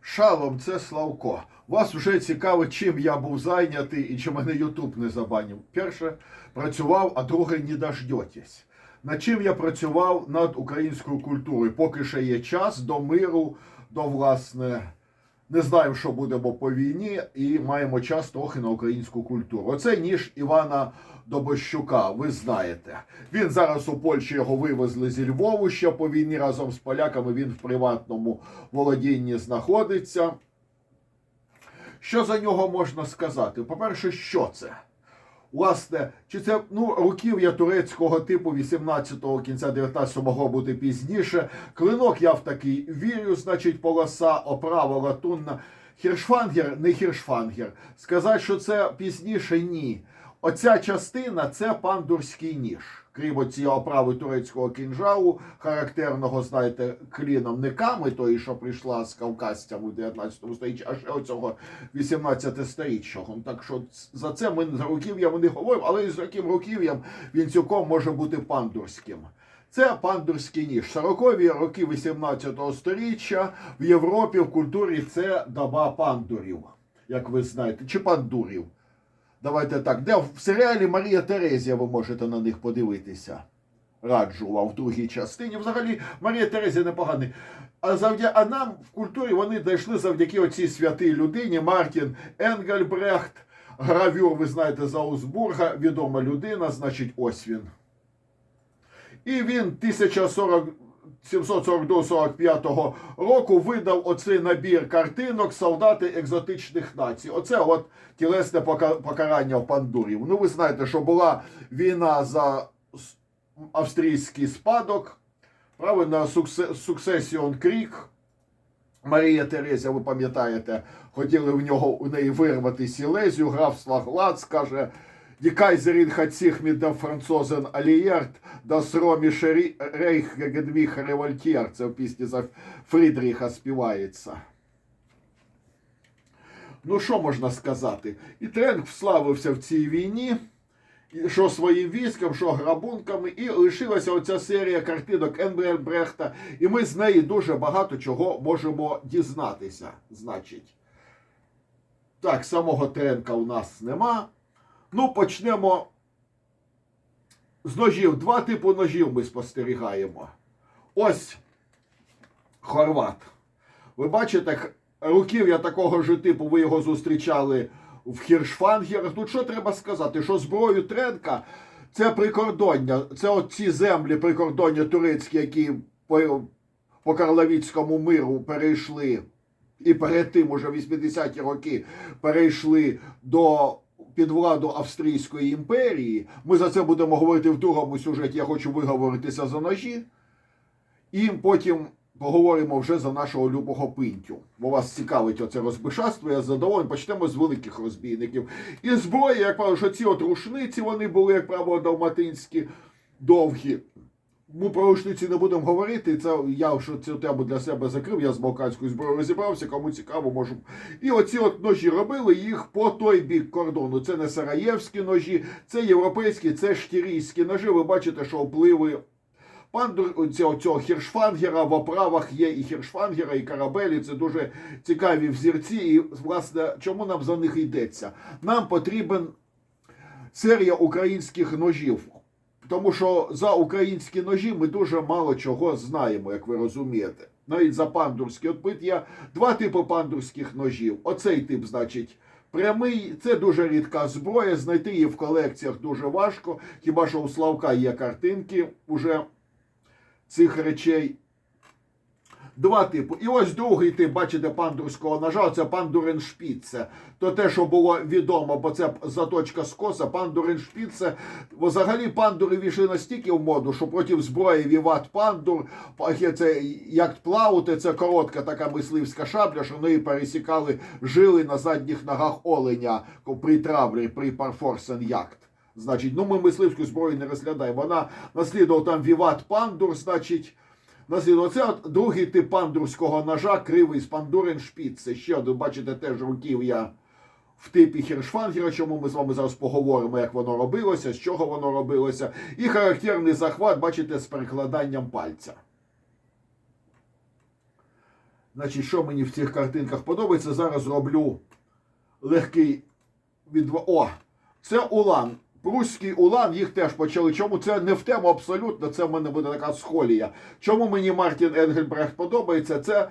Шалом, це Славко. Вас вже цікавить, чим я був зайнятий і чи мене Ютуб не забанив. Перше, працював, а друге не дождетесь. Над чим я працював над українською культурою, поки ще є час до миру, до власне. Не знаємо, що будемо по війні, і маємо час трохи на українську культуру. Оце ніж Івана Добощука, ви знаєте. Він зараз у Польщі його вивезли зі Львову ще по війні разом з поляками. Він в приватному володінні знаходиться. Що за нього можна сказати? По-перше, що це? Власне, чи це ну, руків'я турецького типу 18-го кінця 19-го могло бути пізніше. Клинок я в такий вірю, значить, полоса, оправа латунна. Хіршфангер, не хіршфангер. Сказати, що це пізніше, ні. Оця частина це пандурський ніж. Крім оцієї оправи турецького кінжалу, характерного, знаєте, кліном не ками, тої, що прийшла з кавказцями в 19 столітті, а ще оцього 18 сторіччого. Так що за це ми за руків'ям не говоримо, але і з яким руків'ям він цілком може бути пандурським. Це пандурський ніж. 40-ві роки 18 століття в Європі в культурі це доба пандурів, як ви знаєте, чи пандурів. Давайте так. Де в серіалі Марія Терезія ви можете на них подивитися. Раджу вам в другій частині. Взагалі, Марія Терезія непоганий. А завдя... а нам в культурі вони дійшли завдяки оцій святій людині Мартін Енгельбрехт. Гравюр, ви знаєте, Заусбурга, відома людина, значить, ось він. І він 1040. 742-45 року видав оцей набір картинок солдати екзотичних націй. Оце от тілесне покарання в пандурів. Ну, ви знаєте, що була війна за австрійський спадок, правильно, Суксесіон Крік. Марія Терезія, ви пам'ятаєте, хотіли в нього у неї вирвати Сілезію, графства Глад, скаже. Die Kaiserin hat sich mit den Franzosen alliiert, das römische Reich gegen mich revoltiert. Це в пісні за Фрідріха співається. Ну, що можна сказати? І Тренк вславився в цій війні, що своїм військом, що грабунками, і лишилася оця серія картинок Енбрехта, і ми з неї дуже багато чого можемо дізнатися. Значить, так, самого Тренка у нас нема. Ну, почнемо з ножів. Два типи ножів ми спостерігаємо. Ось хорват. Ви бачите, руків'я такого ж типу, ви його зустрічали в Хіршфангерах. Тут що треба сказати? Що зброю Тренка це прикордоння, це от ці землі прикордоння турецькі, які по, по Карловіцькому миру перейшли. І перед тим, уже в 80-ті роки, перейшли до під владу Австрійської імперії. Ми за це будемо говорити в другому сюжеті. Я хочу виговоритися за ножі. І потім поговоримо вже за нашого любого пинтю. Бо вас цікавить оце розбишатство, я задоволений. Почнемо з великих розбійників. І зброя, як правило, що ці от рушниці, вони були, як правило, далматинські, довгі. Ми про рушниці не будемо говорити. Це я що цю тему для себе закрив. Я з балканською зброєю розібрався. Кому цікаво, можу. І оці от ножі робили їх по той бік кордону. Це не сараєвські ножі, це європейські, це штирійські ножі. Ви бачите, що впливи пандур цього, цього хіршфангера в оправах є і хіршфангера, і карабелі. Це дуже цікаві взірці. І власне, чому нам за них йдеться? Нам потрібен серія українських ножів. Тому що за українські ножі ми дуже мало чого знаємо, як ви розумієте. Навіть за пандурські. От є два типи пандурських ножів. Оцей тип, значить, прямий. Це дуже рідка зброя. Знайти її в колекціях дуже важко. Хіба що у Славка є картинки уже цих речей. Два типи. І ось другий тип, бачите, пандурського ножа, це пандуреншпіце. То те, що було відомо, бо це заточка скоса, пандуреншпіце. Взагалі пандури війшли настільки в моду, що проти зброї Віват пандур, це як плаути, це коротка така мисливська шабля, що неї пересікали жили на задніх ногах оленя при травлі, при парфорсен яхт. Значить, ну ми мисливську зброю не розглядаємо. Вона наслідувала там Віват пандур, значить. Наслідував це от другий тип пандурського ножа, кривий з пандурин шпіц. Це ще один, бачите, теж руків'я в типі хіршфангера, чому ми з вами зараз поговоримо, як воно робилося, з чого воно робилося. І характерний захват, бачите, з перекладанням пальця. Значить, що мені в цих картинках подобається, зараз роблю легкий відва. О! Це Улан. Прусський Улан, їх теж почали. Чому це не в тему абсолютно, це в мене буде така схолія. Чому мені Мартін Енгельбрехт подобається? Це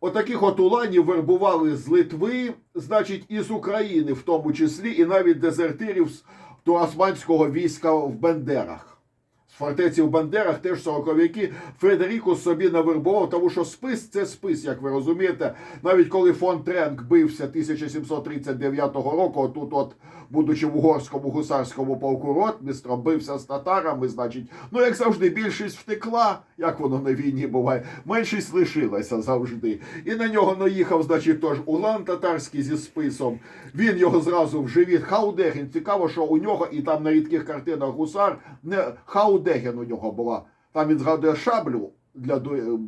отаких от уланів вербували з Литви, значить, і з України, в тому числі, і навіть дезертирів з до османського війська в Бендерах. З фортеці в Бандерах теж сороковики Фредерікус собі навербував, тому що спис це спис, як ви розумієте. Навіть коли фон Тренк бився 1739 року, отут, от, будучи в угорському гусарському полку ротмістром, бився з татарами, значить, ну як завжди, більшість втекла, як воно на війні буває, меншість лишилася завжди. І на нього наїхав, значить, тож Улан татарський зі списом. Він його зразу в живіт. Хаудеген. Цікаво, що у нього і там на рідких картинах гусар не Хаудеген у нього була. Там він згадує шаблю для в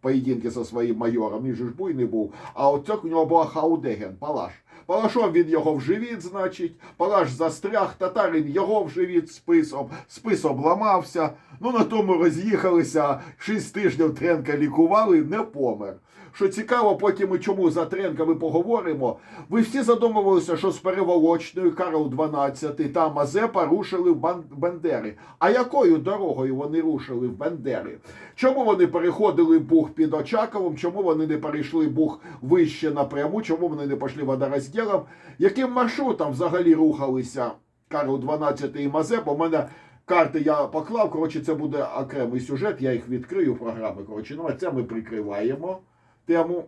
поєдинки зі своїм майором. Він же ж буйний був. А от у нього була Хаудеген, Палаш. Палашом він його в живіт, значить, Палаш застряг, татарин його в живіт списом, спис обламався. Ну на тому роз'їхалися. Шість тижнів Тренка лікували, не помер. Що цікаво, потім і чому за Тренка ми поговоримо. Ви всі задумувалися, що з переволочною Карл XII та Мазепа рушили в Бендери. А якою дорогою вони рушили в Бендери? Чому вони переходили Буг під Очаковом? Чому вони не перейшли Буг вище напряму? Чому вони не пішли водорозділом? Яким маршрутом взагалі рухалися Карл XII і Мазепа? У мене карти я поклав. Коротше, це буде окремий сюжет. Я їх відкрию програми. Коротше, ну а це ми прикриваємо тему.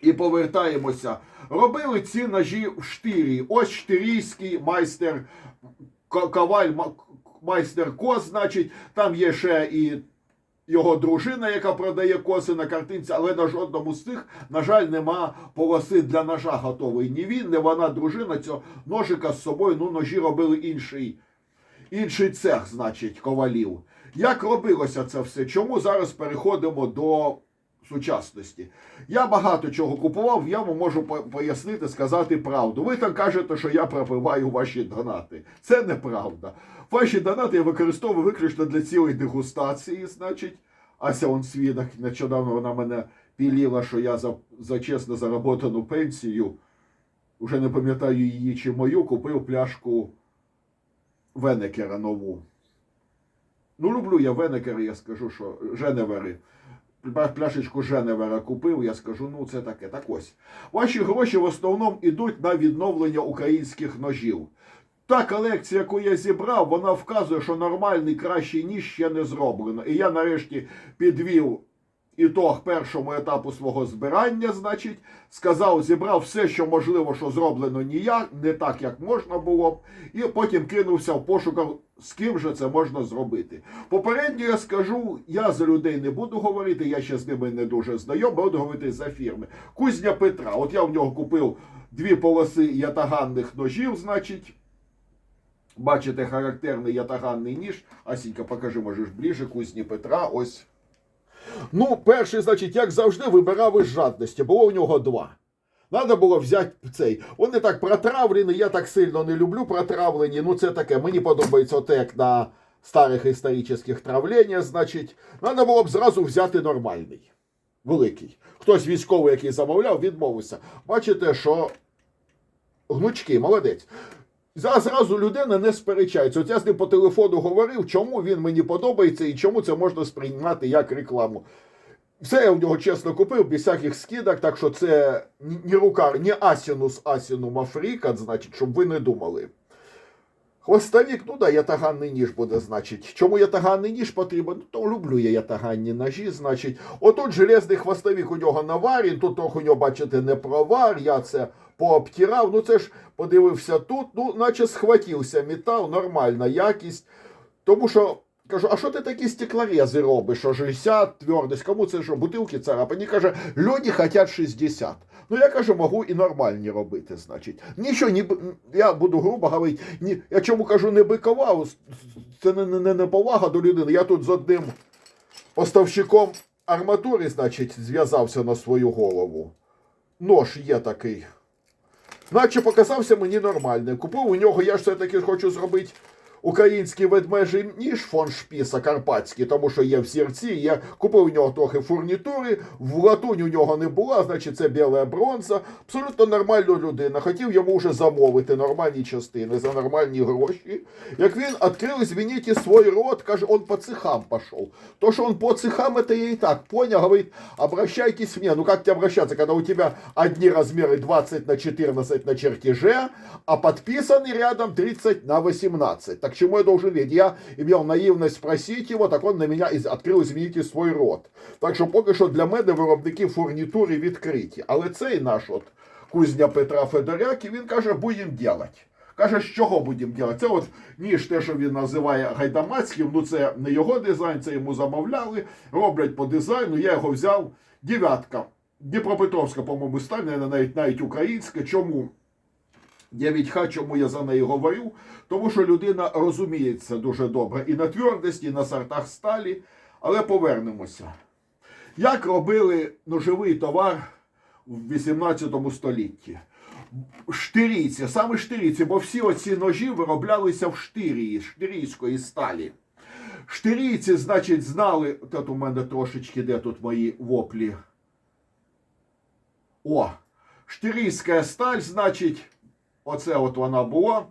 І повертаємося. Робили ці ножі в штирі. Ось штирійський майстер Коваль майстер кос, значить, там є ще і його дружина, яка продає коси на картинці, але на жодному з цих, на жаль, нема полоси для ножа готової. Ні він, ні вона дружина цього ножика з собою. Ну, ножі робили інший, інший цех, значить, ковалів. Як робилося це все? Чому зараз переходимо до сучасності? Я багато чого купував, я вам можу пояснити, сказати правду. Ви там кажете, що я пропиваю ваші донати. Це неправда. Ваші донати я використовую виключно для цілої дегустації, значить. Ася он свідок, нещодавно вона мене піліла, що я за, за чесно заработану пенсію, уже не пам'ятаю її чи мою, купив пляшку Венекера нову. Ну, люблю я Венекери, я скажу, що Женевери. Пля- Пляшечку Женевера купив, я скажу, ну це таке. Так ось. Ваші гроші в основному йдуть на відновлення українських ножів. Та колекція, яку я зібрав, вона вказує, що нормальний кращий ніж ще не зроблено. І я нарешті підвів ітог першому етапу свого збирання, значить, сказав, зібрав все, що можливо, що зроблено ніяк, не так, як можна було б, і потім кинувся в пошуках, з ким же це можна зробити. Попередньо я скажу, я за людей не буду говорити, я ще з ними не дуже знайомий, буду говорити за фірми. Кузня Петра. От я в нього купив дві полоси ятаганних ножів, значить. Бачите, характерний ятаганний ніж. Асінька, покажи, можеш ближче, кузні Петра. Ось. Ну, перший, значить, як завжди, вибирав із жадності. Було у нього два. Надо було взяти цей. Вони так протравлені, я так сильно не люблю протравлені. Ну, це таке. Мені подобається оте, як на старих історичних травленнях, значить. Надо було б зразу взяти нормальний. Великий. Хтось військовий, який замовляв, відмовився. Бачите, що гнучки, молодець. Зараз зразу людина не сперечається. От я з ним по телефону говорив, чому він мені подобається і чому це можна сприймати як рекламу. Все я в нього чесно купив, без всяких скидок, так що це ні рукар, ні Асінус Асінум Африкат, значить, щоб ви не думали. Хвостовік, ну да, ятаганний ніж буде, значить. Чому ятаганний ніж потрібен? Ну, то люблю я ятаганні ножі, значить. Отут железний хвостовік у нього наварін, тут трохи у нього, бачите, не провар, я це пообтирав. Ну це ж подивився тут, ну, наче схватився метал, нормальна якість. Тому що кажу, а що ти такі стеклорези робиш? Що 60 твердость, кому це що, бутилки царапані? Каже, люди хочуть 60. Ну я кажу, можу і нормальні робити, значить. Нічого, ні, я буду грубо говорити, ні, я чому кажу, не бикував, це не, не, не повага до людини. Я тут з одним поставщиком арматури, значить, зв'язався на свою голову. Нож є такий. Наче показався мені нормальним. Купив у нього, я ж все-таки хочу зробити український ведмежий ніж фон Шпіса карпатський, тому що є в сірці. Я купив у нього трохи фурнітури, в латунь у нього не була, значить це біла бронза. Абсолютно нормальна людина. Хотів йому вже замовити нормальні частини за нормальні гроші. Як він відкрив, звініть свій рот, каже, он по цехам пішов. То, що он по цехам, это я и так понял, говорит, обращайтесь мне. Ну как тебе обращаться, когда у тебя одни размеры 20 на 14 на чертеже, а подписанный рядом 30 на 18. Так чему я должен верить? Я имел наивность спросить его, так он на меня из- открыл, извините, свой рот. Так що поки що для мене виробники фурнітури відкриті. Але цей наш от кузня Петра Федоряк, він каже, будемо делать. Каже, з чого будемо робити? Це от ніж те, що він називає гайдамацьким, ну це не його дизайн, це йому замовляли, роблять по дизайну. Я його взяв. Дев'ятка. Дніпропетровська, по-моєму, сталь, навіть навіть українська. Чому? 9Х, чому я за неї говорю? Тому що людина розуміється дуже добре і на твердості, і на сортах сталі. Але повернемося. Як робили ножовий товар в 18 столітті? Штирійці, саме штирійці, бо всі оці ножі вироблялися в штирії, штирійської сталі. Штирійці, значить, знали. Тут у мене трошечки де тут мої воплі. О, штирійська сталь, значить, оце от вона була.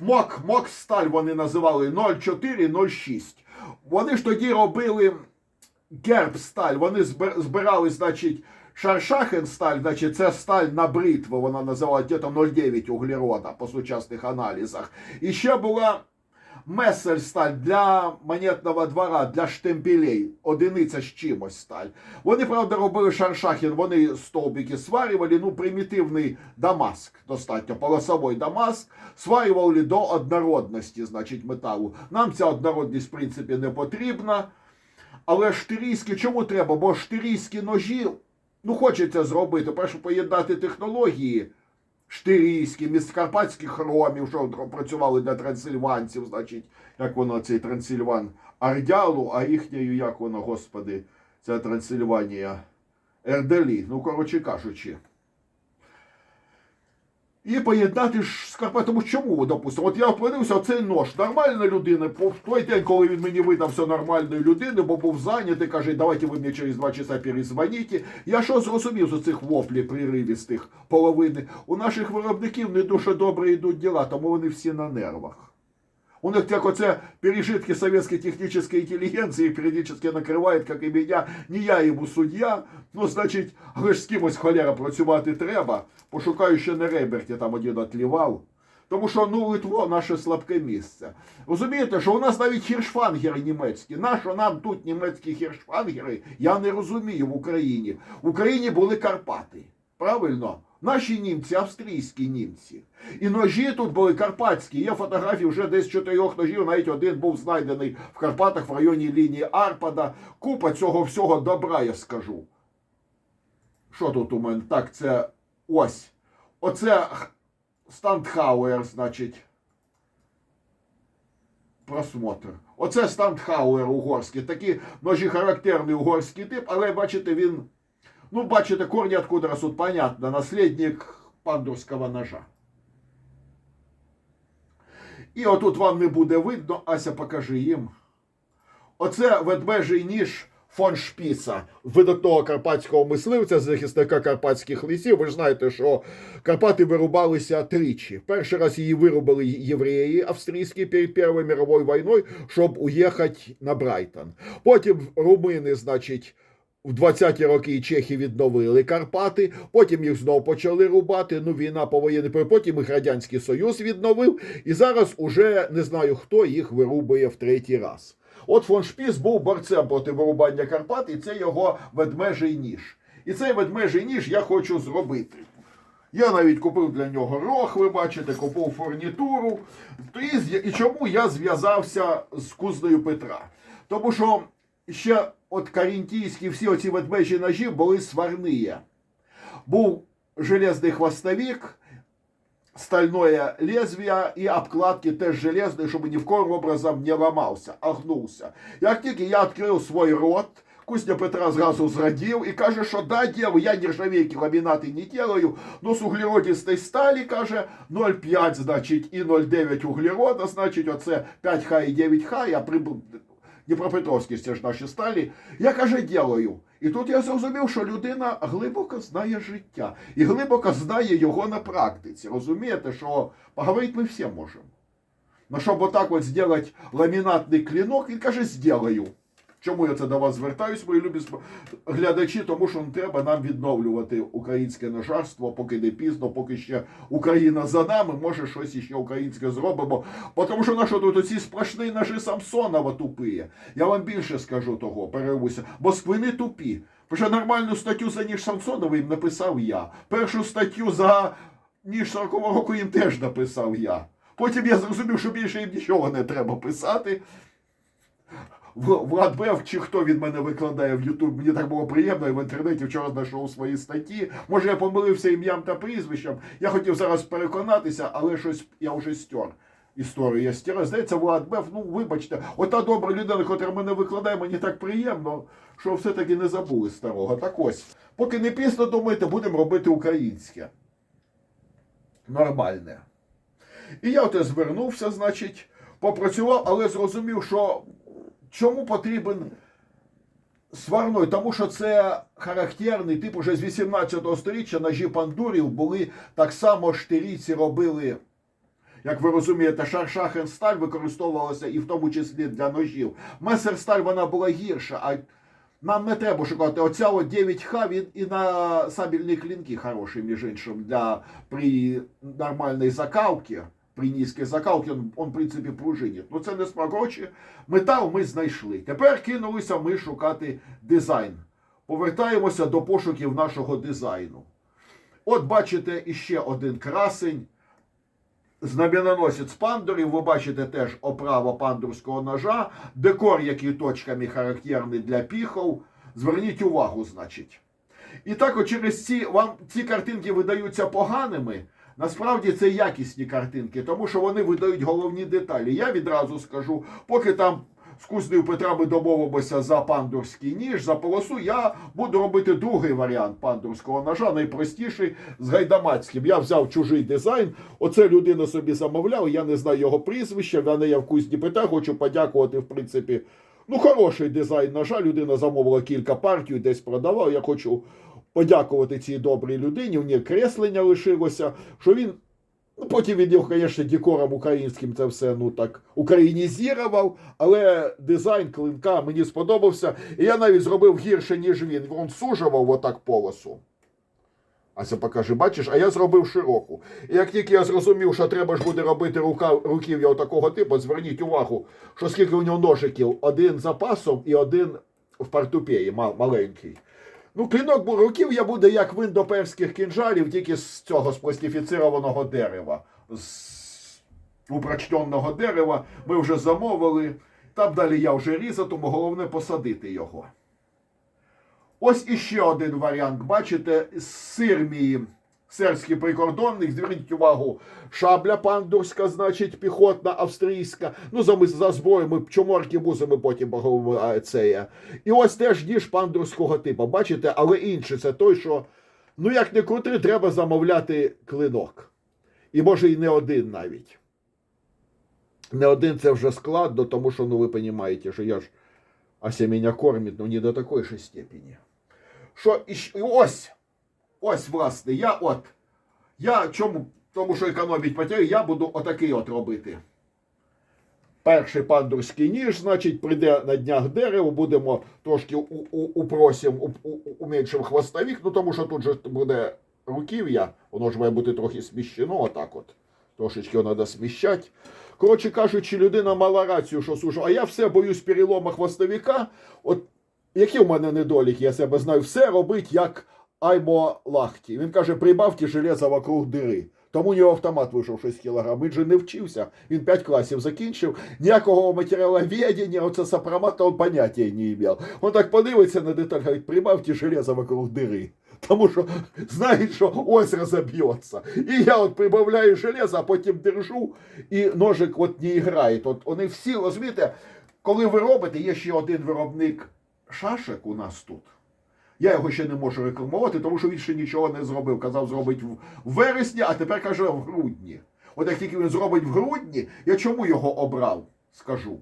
Мок, мок сталь вони називали 0,4-0,6. Вони ж тоді робили герб сталь. Вони збирали, значить, шаршахен сталь, значить, це сталь на бритву, вона називала где-то 0,9 углерода по сучасних аналізах. І ще була Месель сталь для монетного двора, для штемпелей, одиниця з чимось сталь. Вони, правда, робили шаршахін, вони стовбики сварювали, ну, примітивний дамаск, достатньо, полосовий дамаск, сварювали до однородності, значить, металу. Нам ця однородність, в принципі, не потрібна. Але штирійські чому треба? Бо штирійські ножі, ну хочеться зробити, перше поєднати технології штирійські, міськарпатських хромів, що працювали для трансильванців, значить, як воно цей Трансильван Ардялу, а їхньою, як воно, господи, ця Трансильванія Ерделі, ну, коротше кажучи. І поєднати ж Тому чому, допустимо, от я опинився, оцей нож, нормальна людина, в той день, коли він мені видався нормальною людиною, бо був зайнятий, каже, давайте ви мені через два часа перезвоніть. Я що зрозумів з цих воплів приривістих половини? У наших виробників не дуже добре йдуть діла, тому вони всі на нервах. У них як оце пережитки советской технической интеллигенции периодически накривають, як і мене, не я йому суддя. Ну, значить, але ж з кимось холера працювати треба. Пошукаю ще на Реберті, там один отлівав. Тому що ну Литво наше слабке місце. Розумієте, що у нас навіть хіршфангери німецькі. Нащо нам тут німецькі хіршфангери? Я не розумію в Україні. В Україні були Карпати. Правильно? Наші німці, австрійські німці. І ножі тут були карпатські. Є фотографії вже десь чотирьох ножів, навіть один був знайдений в Карпатах в районі лінії Арпада. Купа цього всього добра, я скажу. Що тут у мене? Так, це ось. Оце Стандхауер, значить. Просмотр. Оце Стандхауер угорський. Такі ножі характерний угорський тип, але бачите, він. Ну, бачите, корни откуда растут, понятно. Наследник пандурського ножа. І отут вам не буде видно, Ася, покажи їм. Оце ведмежий ніж фон Шпіса, видатного карпатського мисливця, захисника карпатських лісів. Ви ж знаєте, що Карпати вирубалися тричі. Перший раз її вирубали євреї австрійські перед Першою мировою війною, щоб уїхати на Брайтон. Потім румини, значить. В 20-ті роки чехи відновили Карпати, потім їх знову почали рубати. Ну, війна повоєнний, потім їх Радянський Союз відновив, і зараз уже не знаю, хто їх вирубує в третій раз. От фон Шпіс був борцем проти вирубання Карпат, і це його ведмежий ніж. І цей ведмежий ніж я хочу зробити. Я навіть купив для нього рог, ви бачите, купив фурнітуру. І чому я зв'язався з кузнею Петра? Тому що ще от карінтійські всі оці ведмежі ножі були сварні. Був железний хвостовик, стальное лезвие і обкладки теж железні, щоб ні в коем образом не ламався, а гнувся. Як тільки я відкрив свій рот, Кузня Петра зразу зрадів і каже, що да, ділаю, я нержавейки ламінати не делаю, но з углеродистої сталі, каже, 0,5, значить, і 0,9 углерода, значить, оце 5Х і 9Х, я при Дніпропетровські це ж наші сталі, я каже, ділаю. І тут я зрозумів, що людина глибоко знає життя і глибоко знає його на практиці. Розумієте, що поговорити ми всі можемо. Ну, щоб отак от зробити ламінатний клінок, він каже, зроблю. Чому я це до вас звертаюсь, мої любі глядачі? Тому що не треба нам відновлювати українське нажарство, поки не пізно, поки ще Україна за нами, може щось іще українське зробимо. Бо Тому що на що тут оці сплошні ножи Самсонова тупиє. Я вам більше скажу того, перервуся. Москвини тупі. Бо що нормальну статтю за ніж Самсонова їм написав я. Першу статтю за ніж 40 року їм теж написав я. Потім я зрозумів, що більше їм нічого не треба писати. Влад Бев, чи хто від мене викладає в Ютуб, мені так було приємно, і в інтернеті вчора знайшов свої статті. Може, я помилився ім'ям та прізвищем. Я хотів зараз переконатися, але щось я вже стер. Історію я стер. Здається, Влад Бев, ну вибачте, ота добра людина, яка мене викладає, мені так приємно, що все-таки не забули старого. Так ось, поки не пізно думаєте, будемо робити українське. Нормальне. І я оте звернувся, значить, попрацював, але зрозумів, що чому потрібен сварной? Тому що це характерний тип уже з 18 століття ножі пандурів були так само штирійці робили. Як ви розумієте, шаршахенсталь використовувалася і в тому числі для ножів. Месерсталь вона була гірша, а нам не треба шукати. Оця от 9Х, він і на сабельні клінки хороший, між іншим, для при нормальній закалці, при низькій закалці, він, он, в принципі, пружинить. Ну це не смагочі. Метал ми знайшли. Тепер кинулися ми шукати дизайн. Повертаємося до пошуків нашого дизайну. От бачите іще один красень. Знаменоносець пандурів, ви бачите теж оправа пандурського ножа, декор, який точками характерний для піхов. Зверніть увагу, значить. І так, от через ці вам ці картинки видаються поганими. Насправді це якісні картинки, тому що вони видають головні деталі. Я відразу скажу, поки там з кузнею Петра ми домовимося за пандурський ніж, за полосу, я буду робити другий варіант пандурського ножа, найпростіший з гайдамацьким. Я взяв чужий дизайн. Оце людина собі замовляла, я не знаю його прізвища, в мене я в кузні Петра, хочу подякувати, в принципі. Ну, хороший дизайн ножа. Людина замовила кілька партій, десь продавав. Я хочу подякувати цій добрій людині. У ній креслення лишилося, що він. Ну, потім він його, звісно, декором українським це все ну так українізував, але дизайн клинка мені сподобався. І я навіть зробив гірше, ніж він. Він сужував отак полосу. А це покажи, бачиш, а я зробив широку. І як тільки я зрозумів, що треба ж буде робити рука, руків'я такого типу, зверніть увагу, що скільки у нього ножиків, один запасом і один в портупеї, маленький. Ну, клінок бу- я буде як виндоперських індоперських кінжалів, тільки з цього з пластифіцированого дерева, з упрочтенного дерева. Ми вже замовили. Там далі я вже різатиму, головне посадити його. Ось іще один варіант. Бачите, з сирмії. Сербський прикордонник, зверніть увагу, шабля пандурська, значить, піхотна, австрійська. Ну, за, за зброю ми чоморки бузи ми потім поговоримо, це. І ось теж ніж пандурського типу. Бачите, але інший це той, що, ну як не крути, треба замовляти клинок. І може і не один навіть. Не один це вже складно, тому що, ну ви розумієте, що я ж Ася мене кормить, ну не до такої ж степені. Що і ось, ось, власне, я от. Я чому? Тому що економить матеріал, я буду отакий от робити. Перший пандурський ніж, значить, прийде на днях дерево, будемо трошки у, у, у, у, уменьшим хвостовик, ну тому що тут же буде руків'я, воно ж має бути трохи сміщено, отак от. Трошечки його треба сміщати. Коротше кажучи, людина мала рацію, що слушав, а я все боюсь перелома хвостовика. От які в мене недоліки, я себе знаю, все робить як Аймо Лахті. Він каже, прибавте железо вокруг дири. Тому у нього автомат вийшов 6 кілограм. Він же не вчився. Він 5 класів закінчив. Ніякого матеріаловедення, оце сопромата, він поняття не мав. Він так подивиться на деталь, говорить, прибавте железо вокруг дири. Тому що знає, що ось розоб'ється. І я от прибавляю железо, а потім держу, і ножик от не грає. От вони всі, розумієте, коли ви робите, є ще один виробник шашек у нас тут. Я його ще не можу рекламувати, тому що він ще нічого не зробив. Казав, зробить в вересні, а тепер каже в грудні. От як тільки він зробить в грудні, я чому його обрав? Скажу.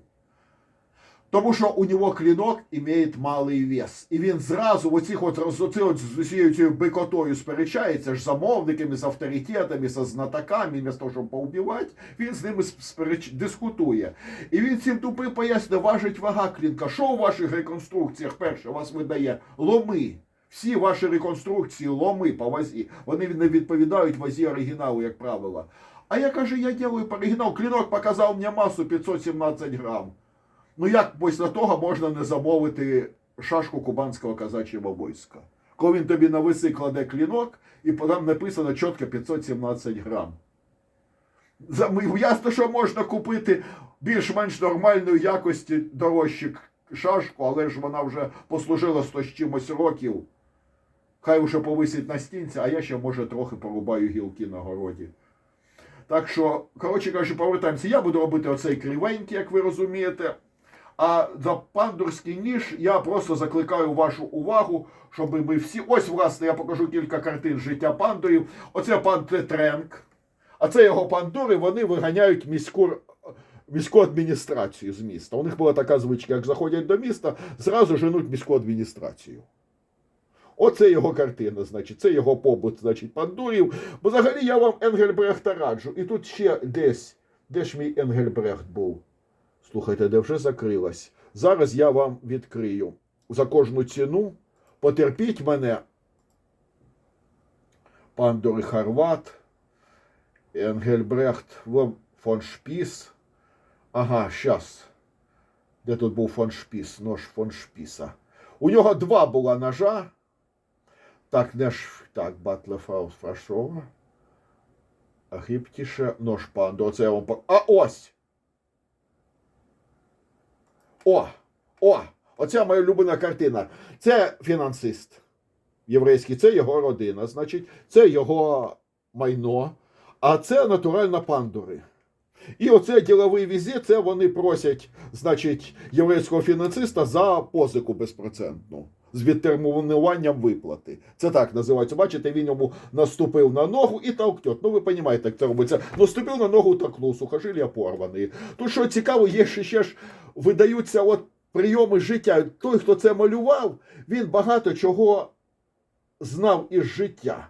Тому що у нього клінок має малий вес. І він зразу оцих от, от з усією цією бикотою сперечається ж замовниками, з авторитетами, з знатоками, вместо того, щоб поубивати, він з ними спереч... дискутує. І він цим тупим пояснює, важить вага клінка. Що у ваших реконструкціях перше вас видає? Ломи. Всі ваші реконструкції ломи по вазі. Вони не відповідають вазі оригіналу, як правило. А я каже, я делаю по оригіналу. Клінок показав мені масу 517 грам. Ну як після того можна не замовити шашку кубанського казачого війська? Коли він тобі на виси кладе клінок, і там написано чітко 517 грам. Ясно, що можна купити більш-менш нормальної якості дорожчу шашку, але ж вона вже послужила 100 з чимось років. Хай вже повисить на стінці, а я ще, може, трохи порубаю гілки на городі. Так що, коротше кажучи, повертаємося. Я буду робити оцей кривенький, як ви розумієте. А за пандурський ніж я просто закликаю вашу увагу, щоб ми всі. Ось, власне, я покажу кілька картин життя пандурів. Оце пан Тетренк. А це його пандури, вони виганяють міську, міську адміністрацію з міста. У них була така звичка, як заходять до міста, зразу женуть міську адміністрацію. Оце його картина, значить, це його побут, значить, пандурів. Бо взагалі я вам Енгельбрехта раджу. І тут ще десь, де ж мій Енгельбрехт був? Слухайте, де вже закрилась. Зараз я вам відкрию. За кожну ціну потерпіть мене. Пандори Харват, Енгельбрехт фон Шпіс. Ага, щас. Де тут був фон Шпіс? Нож фон Шпіса. У нього два була ножа. Так, не ж так, Батлефаус Фашова. Агіптіше, нож панду. Оце я вам. А ось! О! О! Оця моя улюблена картина. Це фінансист єврейський, це його родина, значить, це його майно, а це натурально пандури. І оце діловий візит, це вони просять, значить, єврейського фінансиста за позику безпроцентну з відтермінуванням виплати. Це так називається. Бачите, він йому наступив на ногу і толктет. Ну, ви розумієте, як це робиться. Наступив на ногу таклу, сухожилля порвані. Тут що цікаво, є ще, ще ж видаються от прийоми життя. Той, хто це малював, він багато чого знав із життя.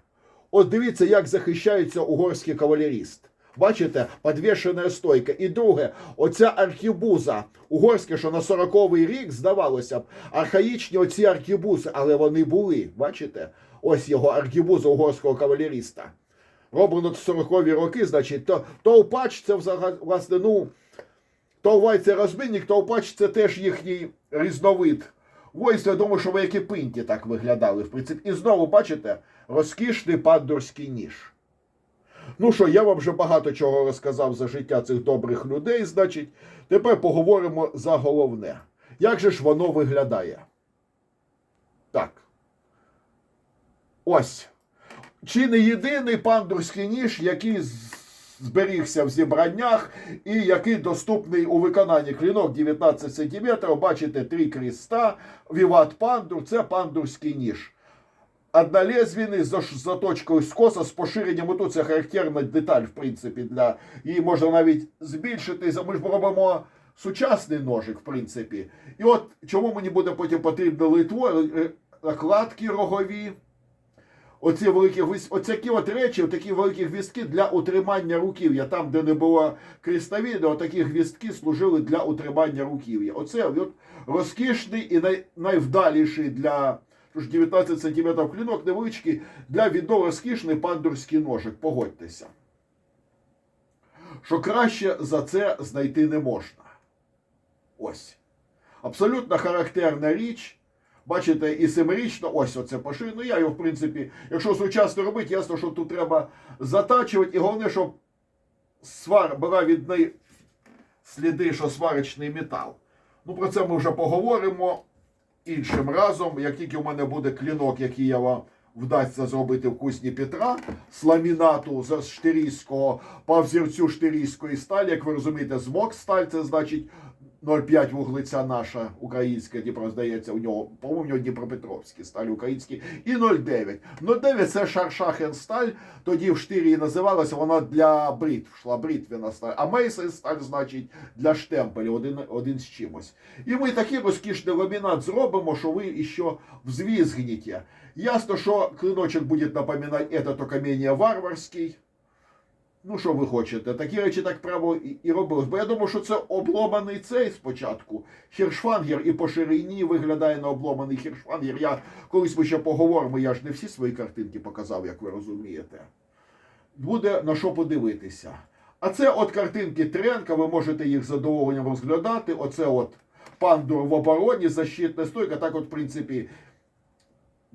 От дивіться, як захищається угорський кавалеріст. Бачите, підвішена стойка. І друге, оця архібуза угорська, що на 40-й рік, здавалося б, архаїчні оці архібузи, але вони були. Бачите? Ось його архібуза угорського кавалеріста. Роблено в 40-ві роки, значить, то, товпач це власне, ну, товвай це розмінник, товпач це теж їхній різновид. Воїнство, я думаю, що вояки пинті так виглядали, в принципі. І знову, бачите, розкішний пандурський ніж. Ну що, я вам вже багато чого розказав за життя цих добрих людей, значить, тепер поговоримо за головне. Як же ж воно виглядає? Так. Ось. Чи не єдиний пандурський ніж, який зберігся в зібраннях і який доступний у виконанні клінок 19 см, бачите, три кріста, Віват пандур, це пандурський ніж. Однолезвійний з заш- заточкою скоса з поширенням отут це характерна деталь, в принципі, для її можна навіть збільшити. Ми ж робимо сучасний ножик, в принципі. І от чому мені буде потім потрібно литво, е, накладки рогові. Оці великі оцякі от речі, такі великі гвістки для утримання руків'я. Там, де не було крестовіди, отакі гвістки служили для утримання руків'я. Оце от розкішний і най, найвдаліший для Тож 19 см клінок невеличкий для відно розкішний пандурський ножик. Погодьтеся. Що краще за це знайти не можна. Ось. Абсолютно характерна річ. Бачите, і семирічно, ось оце пошив. Ну я його, в принципі, якщо сучасно робити, ясно, що тут треба затачувати. І головне, щоб свар була від неї сліди, що сварочний метал. Ну, про це ми вже поговоримо іншим разом. Як тільки в мене буде клінок, який я вам вдасться зробити в кузні Петра з ламінату з штирійського по взірцю штирійської сталі, як ви розумієте, змок сталь, це значить 0,5 вуглеця наша українська, Дніпро, здається, у нього, по-моєму, у нього Дніпропетровські сталь українські, і 0,9. 0,9 це Шаршахен-сталь, тоді в штирі називалася, вона для бритв, йшла бритвяна сталь. А Мейсон сталь, значить, для штемпелів, один, один з чимось. І ми такий розкішний ламінат зробимо, що ви іще взвізгнете. Ясно, що клиночок буде напоминати этот только менее варварський. Ну, що ви хочете? Такі речі так право і, робилось. Бо я думаю, що це обломаний цей спочатку. Хіршфангер і по ширині виглядає на обломаний хіршфангер. Я колись ми ще поговоримо, я ж не всі свої картинки показав, як ви розумієте. Буде на що подивитися. А це от картинки Тренка, ви можете їх з задоволенням розглядати. Оце от пандур в обороні, защитна стойка. Так, от, в принципі,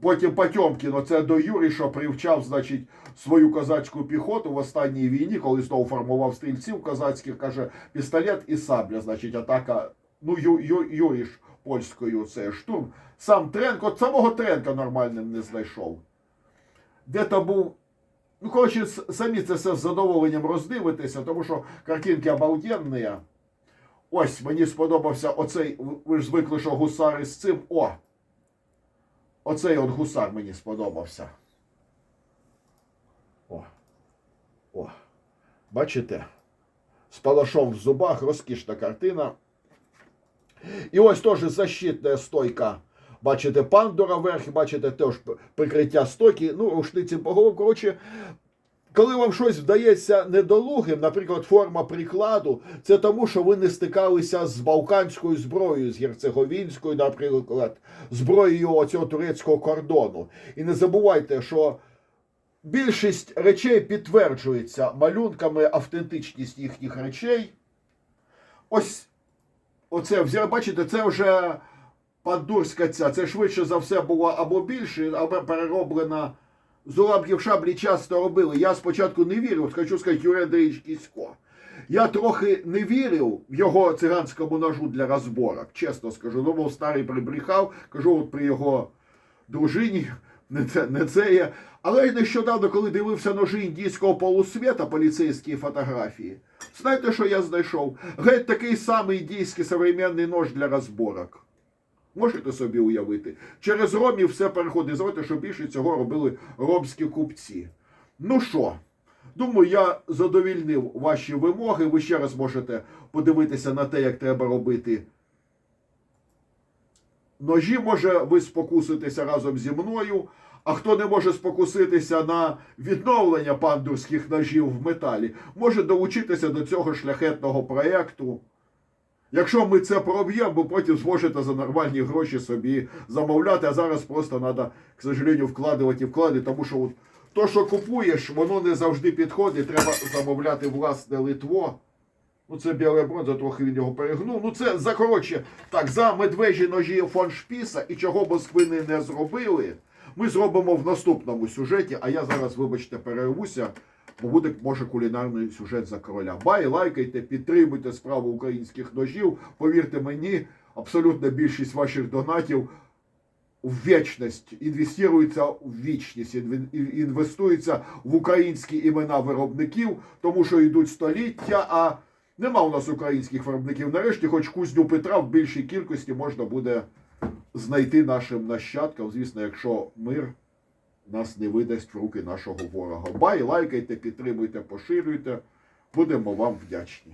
Потім Потьомкін, оце до Юрі, що привчав, значить, свою козацьку піхоту в останній війні, коли знову формував стрільців козацьких, каже, пістолет і сабля, значить, атака. Ну, Ю, Ю, Юріш польською, це штурм. Сам Тренко, от самого Тренка нормальним не знайшов. Де то був. Ну, коротше, самі це все з задоволенням роздивитеся, тому що картинки обалденні. Ось мені сподобався оцей, ви ж звикли, що гусари з цим. О! Оцей от гусар мені сподобався. О. О. Бачите? З палашом в зубах, розкішна картина. І ось теж защитна стойка. Бачите, пандура вверх, бачите, теж прикриття стойки. Ну, рушниці по голову. Коротше, коли вам щось вдається недолугим, наприклад, форма прикладу, це тому, що ви не стикалися з балканською зброєю, з герцеговінською, наприклад, зброєю оцього турецького кордону. І не забувайте, що більшість речей підтверджується малюнками автентичність їхніх речей. Ось оце бачите, це вже пандурська ця. Це швидше за все було або більше, або перероблена. З уламків шаблі часто робили. Я спочатку не вірив, хочу сказати, Юрій Андрійович Кісько. Я трохи не вірив в його циганському ножу для розборок, чесно скажу. Думав, старий прибрехав, кажу, от при його дружині, не це, не це є. Але нещодавно, коли дивився ножі індійського полусвіта, поліцейські фотографії, знаєте, що я знайшов? Геть такий самий індійський современний нож для розборок. Можете собі уявити? Через ромів все переходить. Знаєте, що більше цього робили ромські купці. Ну що, думаю, я задовільнив ваші вимоги. Ви ще раз можете подивитися на те, як треба робити. Ножі, може, ви спокуситеся разом зі мною. А хто не може спокуситися на відновлення пандурських ножів в металі, може долучитися до цього шляхетного проєкту. Якщо ми це проб'ємо, ви потім зможете за нормальні гроші собі замовляти, а зараз просто треба, к сожалению, вкладувати і вклади, тому що от то, що купуєш, воно не завжди підходить, треба замовляти власне литво. Ну, це біле бронза, трохи він його перегнув. Ну, це за коротше, так, за медвежі ножі фон Шпіса і чого Москвини не зробили, ми зробимо в наступному сюжеті, а я зараз, вибачте, перервуся, буде, може, кулінарний сюжет за короля. Бай, лайкайте, підтримуйте справу українських ножів. Повірте мені, абсолютна більшість ваших донатів в вічність, інвестується в вічність, інве- інвестується в українські імена виробників, тому що йдуть століття, а нема у нас українських виробників. Нарешті, хоч кузню Петра в більшій кількості можна буде знайти нашим нащадкам, звісно, якщо мир нас не видасть в руки нашого ворога. Бай, лайкайте, підтримуйте, поширюйте. Будемо вам вдячні.